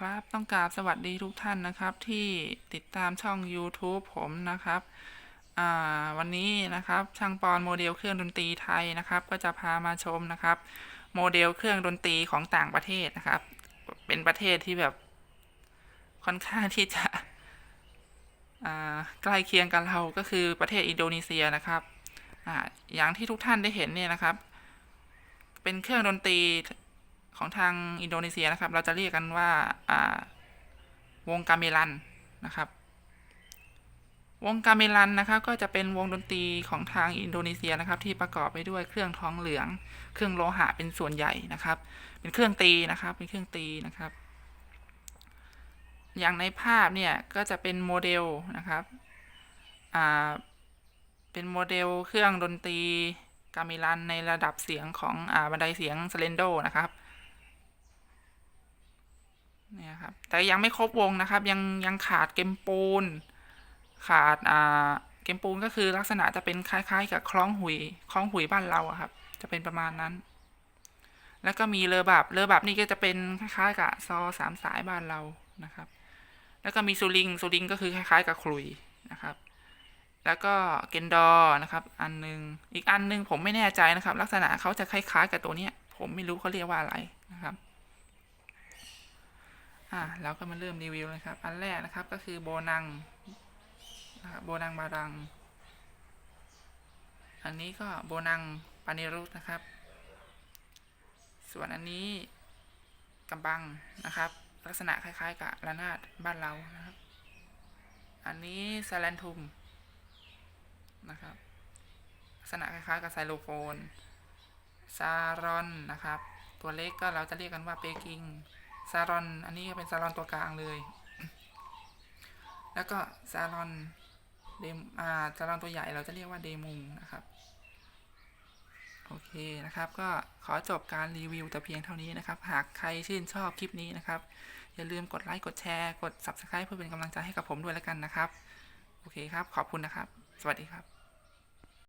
ครับต้องกราบสวัสดีทุกท่านนะครับ ที่ติดตามช่อง YouTube ผมนะครับวันนี้นะครับช่างปอนโมเดลเครื่องดนตรีไทยนะครับ ก็จะพามาชมนะครับ โมเดลเครื่องดนตรีของต่างประเทศนะครับ เป็นประเทศที่แบบค่อนข้างที่จะใกล้เคียงกับเราก็คือประเทศอินโดนีเซียนะครับออย่างที่ทุกท่านได้เห็นเนี่ยนะครับ เป็นเครื่องดนตรี ของทางอินโดนีเซียนะครับ เราจะเรียกกันว่าวงกาเมลันนะครับ วงกาเมลันนะครับ ก็จะเป็นวงดนตรีของทางอินโดนีเซียนะครับ ที่ประกอบไปด้วยเครื่องท้องเหลือง เครื่องโลหะเป็นส่วนใหญ่นะครับ เป็นเครื่องตีนะครับ เป็นเครื่องตีนะครับ อย่างในภาพเนี่ยก็จะเป็นโมเดลนะครับอ่าเป็นโมเดลเครื่องดนตรีกาเมลันในระดับเสียงของอบันไดเสียงสเลนโดนะครับ เนี่ยครับ แต่ยังไม่ครบวงนะครับ ยังยังขาดเกมปูน ขาดอ่าเกมปูนก็คือลักษณะจะเป็นคล้ายๆ กับคล้องหุยคล้องหุยบ้านเราอะครับ จะเป็นประมาณนั้น แล้วก็มีเรือแบบเรือแบบนี่ก็จะเป็นคล้ายๆ กับซอสามสายบ้านเรานะครับ แล้วก็มีซูริงซูริงก็คือคล้ายๆ กับคลุยนะครับแล้วก็เกนดอนะครับ อันหนึง อีกอันหนึงผมไม่แน่ใจนะครับ ลักษณะเขาจะคล้ายๆกับตัวเนี้ย ผมไม่รู้เขาเรียกว่าอะไรนะครับ อ่าเราก็มาเริ่มรีวิวเลยครับ อันแรกนะครับก็คือโบนังนะครับโบนังบารัง อันนี้ก็โบนังปานิรุตนะครับ ส่วนอันนี้กำบังนะครับ ลักษณะคล้ายๆ กับระนาดบ้านเรานะครับ อันนี้ซาแลนทุมนะครับ ลักษณะคล้ายๆกับไซโลโฟนซารอนนะครับ ตัวเล็กก็เราจะเรียกกันว่าเปกิง ซารอน อันนี้ก็เป็นซารอนตัวกลางเลย แล้วก็ซารอนเดมอ่าซารอนตัวใหญ่เราจะเรียกว่าเดมุงนะครับ โอเคนะครับ ก็ขอจบการรีวิวแต่เพียงเท่านี้นะครับ หากใครชื่นชอบคลิปนี้นะครับ อย่าลืมกดไลค์ กดแชร์ กด Subscribe เพื่อเป็นกำลังใจให้กับผมด้วยแล้วกันนะครับ โอเคครับ ขอบคุณนะครับ สวัสดีครับ